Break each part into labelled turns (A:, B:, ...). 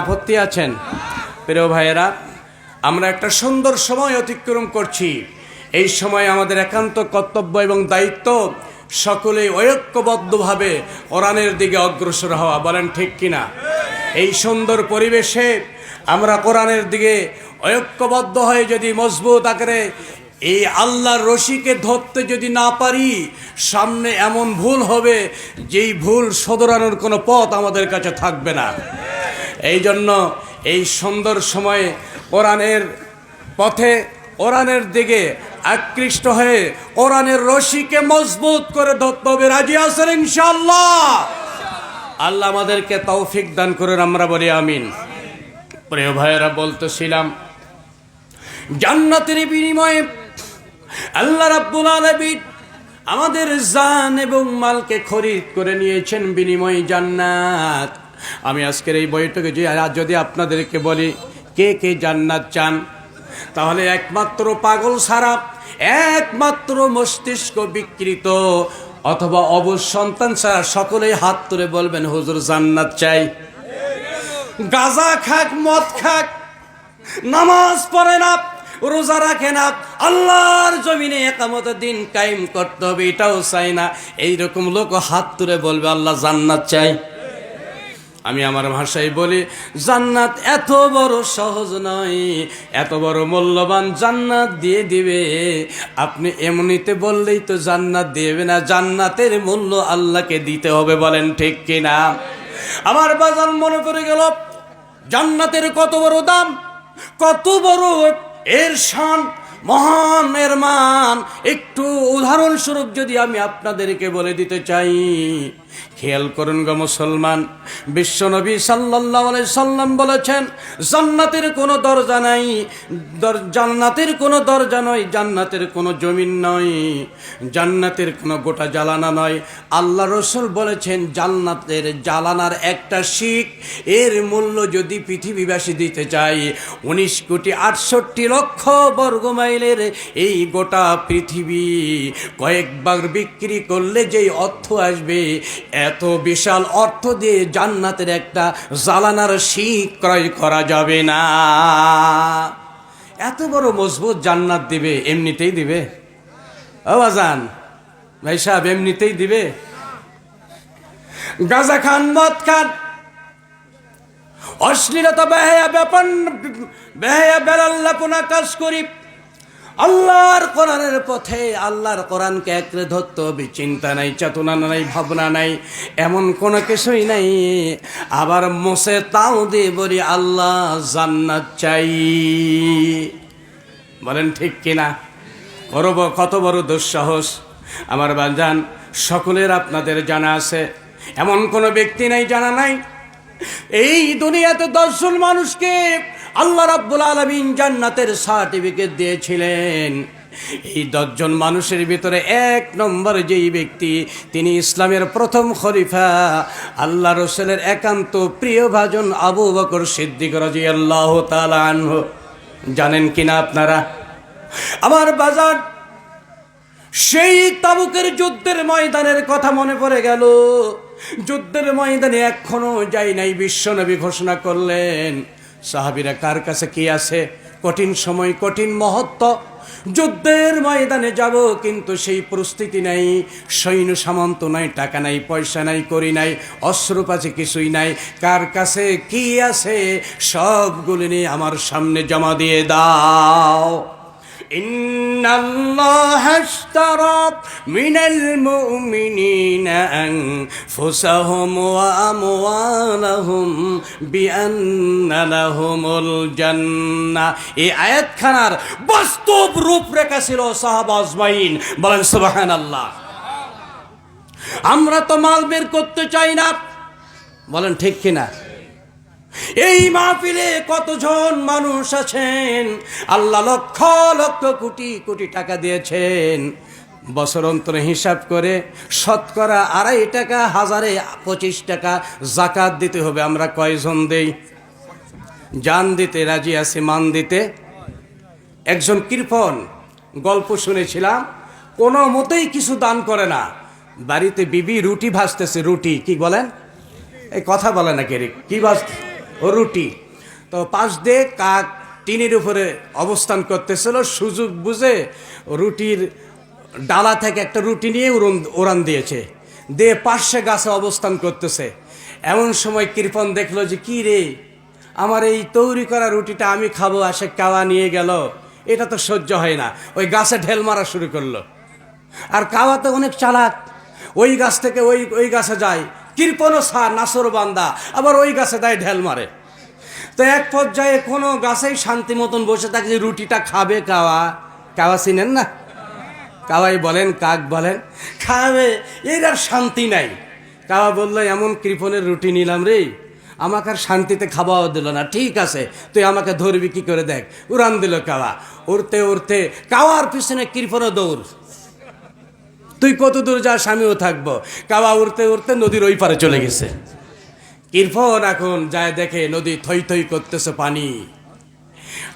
A: আপত্তি আছেন। প্রিয় ভাইয়েরা, আমরা একটা সুন্দর সময় অতিক্রম করছি। এই সময় আমাদের একান্ত কর্তব্য এবং দায়িত্ব সকলে ঐক্যবদ্ধভাবে কোরআনের দিকে অগ্রসর হওয়া, বলেন ঠিক কিনা? এই সুন্দর পরিবেশে আমরা কোরআনের দিকে ঐক্যবদ্ধ হয়ে যদি মজবুত আকারে এই আল্লাহর রশিকে ধরতে যদি না পারি, সামনে এমন ভুল হবে যেই ভুল শোধরানোর কোনো পথ আমাদের কাছে থাকবে না। এই জন্য এই সুন্দর সময়ে কোরআনের পথে, কোরআনের দিকে আকৃষ্ট হয়ে কোরআনের রশিকে মজবুত করে ধরতে রাজি আছেন ইনশাল্লাহ আল্লাহ আমাদেরকে তৌফিক দান করেন, আমরা বলি আমিন। প্রিয় ভাইয়েরা, বলতেছিলাম, জান্নাতের বিনিময়ে আল্লাহ রাব্বুল আলামিন আমাদের জান এবং মালকে খরিদ করে নিয়েছেন বিনিময় জান্নাত। আমি আজকের এই বইটাকে যদি আপনাদেরকে বলি, কে কে জান্নাত চান, তাহলে একমাত্র পাগল সারা, একমাত্র মস্তিষ্ক বিকৃত, অথবা অবুজ সন্তান ছাড়া সকলেই হাত তুলে বলবেন, হুজুর, জান্নাত চাই। গাজা খাক, মদ খাক, নামাজ পড়ে না, রোজা রাখে না, আল্লাহর জমিনে একামত দিন কায়েম করতে হবে, এটাও চাই না। এইরকম লোক হাত তুলে বলবে, আল্লাহ, জান্নাত চাই। আমি আমার ভাষায় বলি, জান্নাত এত বড় সহজ নয়। এত বড় মূল্যবান জান্নাত দিয়ে দিবে। আপনি এমনিতে বললেই তো জান্নাত দেবে না, জান্নাতের মূল্য আল্লাহকে দিতে হবে বলেন ঠিক কিনা? আমার বাজান মনে করে গেল, জান্নাতের কত বড় দাম, কত বড় এর শান, মহান এর মান একটু উদাহরণস্বরূপ যদি আমি আপনাদেরকে বলে দিতে চাই খেয়াল করুন গো মুসলমান। বিশ্বনবী আলাইহি সাল্লাম বলেছেন, জান্নাতের কোনো দরজা নাই জান্নাতের কোনো দরজা নয়, জান্নাতের কোনো জমিন নয়, জান্নাতের কোনো গোটা জ্বালানা নয়। আল্লাহ রসুল বলেছেন, জান্নাতের জ্বালানার একটা শিখ, এর মূল্য যদি পৃথিবীবাসী দিতে চাই উনিশ কোটি আটষট্টি লক্ষ বর্গ মাইলের এই গোটা পৃথিবী কয়েকবার বিক্রি করলে যেই অর্থ আসবে এত বিশাল অর্থ দিয়ে জান্নাতের একটা জ্বালানার শিখ ক্রয় করা যাবে না। এত বড় মজবুত জান্নাত দিবে, এমনিতেই দিবে? আবাজান ভাই সাহেব, এমনিতেই দিবে? গাজা খান, মদ খান, অশ্লীলতা বেহায়া ব্যাপার বেহায়া বেলাল্লাপনা কাজ করি। আল্লাহর কোরআনের পথে আল্লাহর কোরআনকে একরে ধরতে হবে। চিন্তা নাই, চেতনা নাই, ভাবনা নাই, এমন কোনো কিছুই নাই। আবার মোসে তাও দিয়ে বলি, আল্লাহ জান্নাত চাই। বলেন ঠিক কিনা? বড় ব- কত বড় দুঃসাহস। আমার বাজান সকলের আপনাদের জানা আছে, এমন কোনো ব্যক্তি নাই, জানা নাই। এই দুনিয়াতে দশজন মানুষকে আল্লাহ রাব্বুল আলমিন জান্নাতের সার্টিফিকেট দিয়েছিলেন। এই দশজন মানুষের ভিতরে এক নম্বর যেই ব্যক্তি, তিনি ইসলামের প্রথম খলিফা। আল্লাহ রসুলের একান্ত প্রিয় ভাজন আবু বকর সিদ্দিক রাজি আল্লাহ তালানহ জানেন কিনা আপনারা? আমার বাজার, সেই তাবুকের যুদ্ধের ময়দানের কথা মনে পড়ে গেল। যুদ্ধের ময়দানে এখনও যাই নাই, বিশ্বনবী ঘোষণা করলেন। সাহাবিরা কার কাছে কি আছে? কঠিন সময়, কঠিন মহত্ব। যুদ্ধের ময়দানে যাব, কিন্তু সেই প্রস্তুতি নাই। সৈন্য সামন্ত নাই, টাকা নাই, পয়সা নাই, করি নাই, অস্ত্র আছে কিছুই নাই। কার কাছে কি আছে? সবগুলি নিয়ে আমার সামনে জমা দিয়ে দাও। إن الله اشترى من المؤمنين أنفسهم وأموالهم بأن لهم الجنة এই আয়াতখানার বাস্তব রূপরেখা ছিল সাহাবা আজমাইন বলেন সুবাহান আল্লাহ আমরা তো মাল বের করতে চাই না বলেন ঠিক কিনা এই মাহফিলে কতজন মানুষ আছেন? আল্লাহ লক্ষ লক্ষ কোটি কোটি টাকা দিয়েছেন। বছর অন্তরে হিসাব করে শতকরা আড়াই টাকা, হাজারে পঁচিশ টাকা জাকাত দিতে হবে, আমরা কয়জন দেই? জান দিতে রাজি আছি, মান দিতে। একজন কৃপন গল্প শুনেছিলাম, কোনো মতেই কিছু দান করে না। বাড়িতে বিবি রুটি ভাজতেছে, রুটি, কি বলেন? এই কথা বলে না কে কি ভাজতে রুটি। তো পাশ দিয়ে কাক টিনের উপরে অবস্থান করতেছিল, সুযোগ বুঝে রুটির ডালা থেকে একটা রুটি নিয়ে উড়ন উড়ান দিয়েছে। দিয়ে পাশে গাছে অবস্থান করতেছে। এমন সময় কৃপন দেখল যে, কি রে? আমার এই তৈরি করা রুটিটা আমি খাব আসে কাওয়া নিয়ে গেল। এটা তো সহ্য হয় না। ওই গাছে ঢেল মারা শুরু করল। আর কাওয়া তো অনেক চালাক। ওই গাছ থেকে ওই ওই গাছে যায়। কৃপনও সার নাসর বান্দা, আবার ওই গাছে দেয় ঢেল মারে। তো এক পর্যায়ে কোনো গাছেই শান্তি মতন বসে থাকে যে রুটিটা খাবে কাওয়া। কাওয়া চিনেন না? কাওয়াই বলেন, কাক বলেন, খাবে, এর আর শান্তি নাই। কাওয়া বলল, এমন কৃপনের রুটি নিলাম রে, আমাকে আর শান্তিতে খাওয়াও দিল না, ঠিক আছে, তুই আমাকে ধরবি কি করে দেখ। উড়ান দিল কাওয়া। উড়তে উড়তে কাওয়ার পিছনে কৃপনও দৌড়। তুই কত দূর যাস আমিও থাকব। কাওয়া উড়তে উড়তে নদীর ওই পারে চলে গেছে। কিরফন এখন যায় দেখে নদী থই থই করতেছে পানি।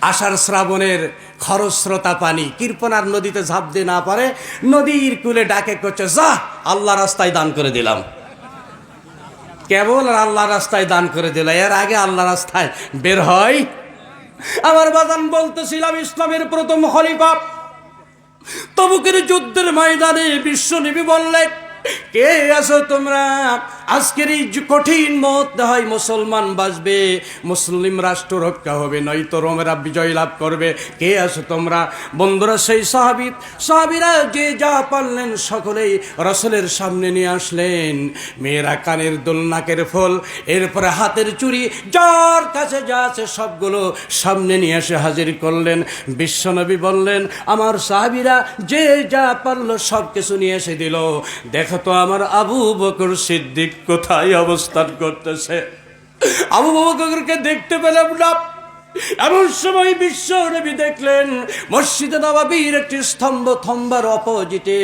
A: আষাঢ় শ্রাবণের খরস্রোতা পানি। কৃপন আর নদীতে ঝাঁপ দিয়ে না পারে, নদীর কুলে ডাকে করছে, যা, আল্লাহ রাস্তায় দান করে দিলাম। কেবল আল্লাহ রাস্তায় দান করে দিল এর আগে আল্লাহ রাস্তায় বের হয়। আমার বাদান বলতেছিলাম ইসলামের প্রথম খলিফা। তবুকের যুদ্ধের ময়দানে বিশ্ব নিবি বললেন কে আছো তোমরা? আজকের এই কঠিন মত হয় মুসলমান বাঁচবে, মুসলিম রাষ্ট্র রক্ষা হবে, নয়তো রোমেরা বিজয় লাভ করবে। কে আছো তোমরা? বন্ধুরা, সেই সাহাবি, সাহাবিরা যে যা পারলেন সকলেই রসলের সামনে নিয়ে আসলেন। মেয়েরা কানের দোল, নাকের ফল, এরপরে হাতের চুড়ি, যার কাছে যা আছে সবগুলো সামনে নিয়ে এসে হাজির করলেন। বিশ্বনবী বললেন, আমার সাহাবিরা যে যা পারল সব কিছু নিয়ে এসে দিল। দেখো তো আমার আবু বকর সিদ্দিক কোথায় অবস্থান করতেছে? আবু বাবাকে দেখতে পেলাম না। এমন সময় বিশ্ব নবী দেখলেন, মসজিদে নবাবির একটি স্তম্ভ থম্বার অপোজিটে।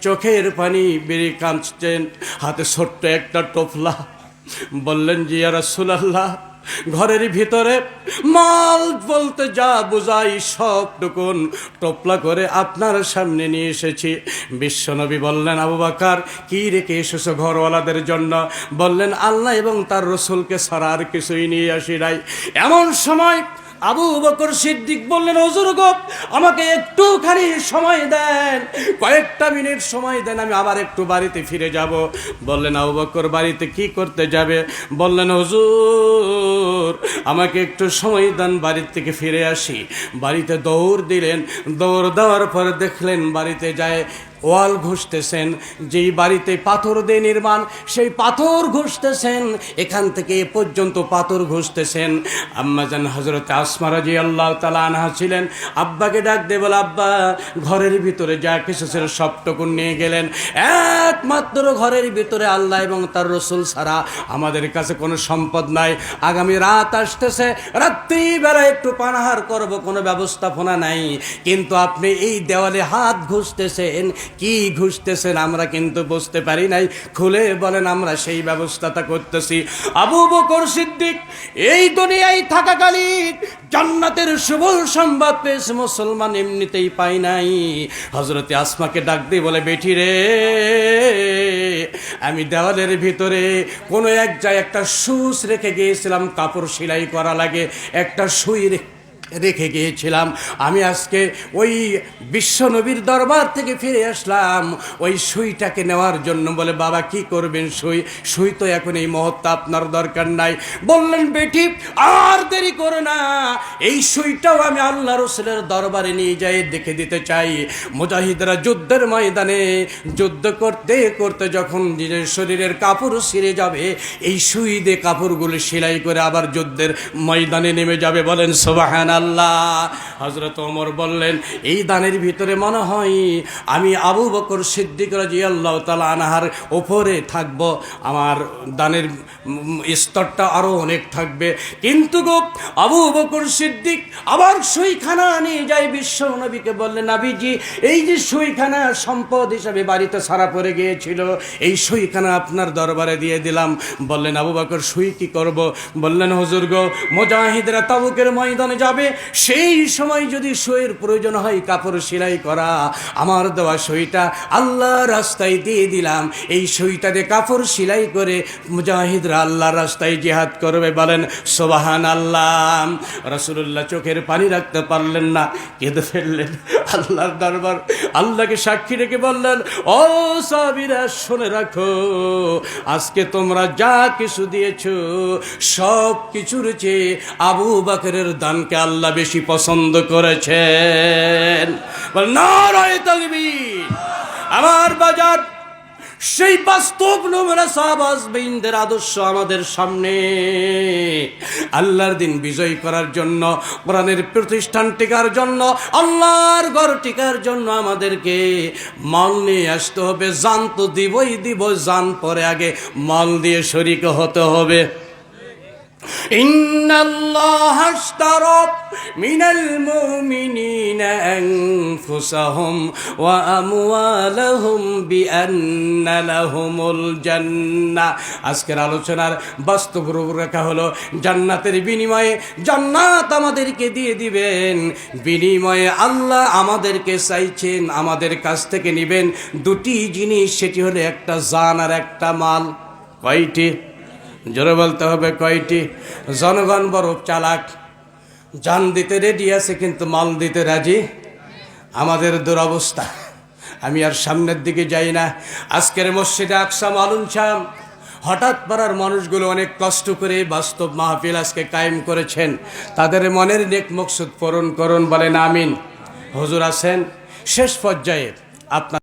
A: চোখের পানি বেরিয়ে কাঁদছেন। হাতে ছোট্ট একটা টোফলা বললেন জিয়ারা রাসূলুল্লাহ ঘরের ভিতরে মাল বলতে যা বুঝাই সব টুকুন টোপলা করে আপনার সামনে নিয়ে এসেছি। বিশ্বনবী বললেন, আবু বাকার, কি রেখে এসেছ ঘরওয়ালাদের জন্য? বললেন, আল্লাহ এবং তার রসুলকে ছাড়া আর কিছুই নিয়ে আসি নাই। এমন সময় আবু বকর সিদ্দিক বললেন, হজুর গো, আমাকে একটুখানি সময় দেন, কয়েকটা মিনিট সময় দেন, আমি আবার একটু বাড়িতে ফিরে যাব। বললেন, আবু বকর বাড়িতে কি করতে যাবে? বললেন, হজুর, আমাকে একটু সময় দেন, বাড়ির থেকে ফিরে আসি। বাড়িতে দৌড় দিলেন, দৌড় দেওয়ার পর দেখলেন বাড়িতে যায় ওয়াল ঘুষতেছেন, যেই বাড়িতে পাথর দিয়ে নির্মাণ, সেই পাথর ঘুষতেছেন, এখান থেকে এ পর্যন্ত পাথর ঘুষতেছেন। আম্মাজান হজরত আসমারাজি আল্লাহ তালা আনহা ছিলেন, আব্বাকে ডাক দে বলে, আব্বা, ঘরের ভিতরে যা কিছু ছিল সবটুকুন নিয়ে গেলেন। একমাত্র ঘরের ভিতরে আল্লাহ এবং তার রসুল ছাড়া আমাদের কাছে কোনো সম্পদ নাই। আগামী রাত আসতেছে রাত্রিবেলা একটু পানাহার করব, কোনো ব্যবস্থাপনা নাই। কিন্তু আপনি এই দেওয়ালে হাত ঘুষতেছেন কি ঘুষতেছেন আমরা কিন্তু বুঝতে পারি নাই। খুলে বলেন, আমরা সেই ব্যবস্থাটা করতেছি। আবু বকর সিদ্দিক, এই দুনিয়ায় থাকাকালীন জান্নাতের শুভ সংবাদ পেয়েছে, মুসলমান এমনিতেই পাই নাই। হজরতে আসমাকে ডাক দিয়ে বলে, বেটি রে, আমি দেওয়ালের ভিতরে কোনো এক জায়গায় একটা সুস রেখে গিয়েছিলাম, কাপড় সেলাই করা লাগে, একটা সুই রেখে রেখে গিয়েছিলাম। আমি আজকে ওই বিশ্বনবীর দরবার থেকে ফিরে আসলাম। ওই সুইটাকে নেওয়ার জন্য বলে, বাবা, কি করবেন সুই? সুই তো এখন এই মুহূর্তে আপনার দরকার নাই। বললেন, বেটি, আর দেরি করো না। এই সুইটাও আমি আল্লাহ রসুলের দরবারে নিয়ে যাই, দেখে দিতে চাই। মুজাহিদরা যুদ্ধের ময়দানে, যুদ্ধ করতে করতে যখন নিজের শরীরের কাপড় ছিঁড়ে যাবে, এই সুই দিয়ে কাপড়গুলো সেলাই করে আবার যুদ্ধের ময়দানে নেমে যাবে। বলেন সোবাহান আল্লাহ হজরত ওমর বললেন, এই দানের ভিতরে মনে হয় আমি আবু বকর সিদ্দিক রাজি আল্লাহ তালা আনাহার ওপরে থাকব। আমার দানের স্তরটা আরও অনেক থাকবে। কিন্তু গো, আবু বকর সিদ্দিক আবার সইখানা নিয়ে যায় বিশ্ব নবীকে বললেন, নাবিজি, এই যে সইখানা সম্পদ হিসাবে বাড়িতে সারা পড়ে গিয়েছিল, এই সইখানা আপনার দরবারে দিয়ে দিলাম। বললেন আবু বকর, সুই কি করব? বললেন, হজুর গো, মোজাহিদরা তাবুকের ময়দানে যাবে যাবে সেই সময় যদি সইয়ের প্রয়োজন হয়, কাপড় সেলাই করা, আমার দেওয়া সইটা আল্লাহ রাস্তায় দিয়ে দিলাম। এই সইটা দিয়ে কাপড় সেলাই করে মুজাহিদরা আল্লাহ রাস্তায় জিহাদ করবে বলেন সোবাহান আল্লাহ রসুল্লাহ চোখের পানি রাখতে পারলেন না, কেঁদে ফেললেন। আল্লাহর দরবার, আল্লাহকে সাক্ষী রেখে বললেন, ও সাবিরা শুনে রাখো, আজকে তোমরা যা কিছু দিয়েছ সব কিছুর চেয়ে আবু বাকরের দানকে আল্লাহ বেশি পছন্দ করেছেন। নারায়ে তাকবীর। আমার বাজার, সেই বাস্তব নমুনা সাহাবাজ বিনদের আদর্শ আমাদের সামনে। আল্লাহর দিন বিজয় করার জন্য, কোরআনের প্রতিষ্ঠান টিকার জন্য, আল্লাহর ঘর টিকার জন্য আমাদেরকে মাল নিয়ে আসতে হবে। জান তো দিবই দিব, জান পরে আগে মাল দিয়ে শরিক হতে হবে। إن الله اشترى من المؤمنين أنفسهم وأموالهم بأن لهم الجنة আজকের আলোচনার বাস্তব রূপরেখা হলো জান্নাতের বিনিময়ে জান্নাত আমাদেরকে দিয়ে দিবেন বিনিময়ে আল্লাহ আমাদেরকে চাইছেন আমাদের কাছ থেকে নেবেন দুটি জিনিস সেটি হলো একটা জান আর একটা মাল কয়টি জোরে বলতে হবে কয়টি? জনগণ বড় চালাক। জান দিতে রেডি আছে, কিন্তু মাল দিতে রাজি? আমাদের দুরবস্থা। আমি আর সামনের দিকে যাই না। আজকের মসজিদে আকসাম আলুন শাম হঠাৎ পাড়ার মানুষগুলো অনেক কষ্ট করে বাস্তব মাহফিল আজকে কায়েম করেছেন। তাদের মনের নেক মকসুদ পূরণ করুন বলেন আমিন। হুজুর আছেন? শেষ পর্যায়ে আপনার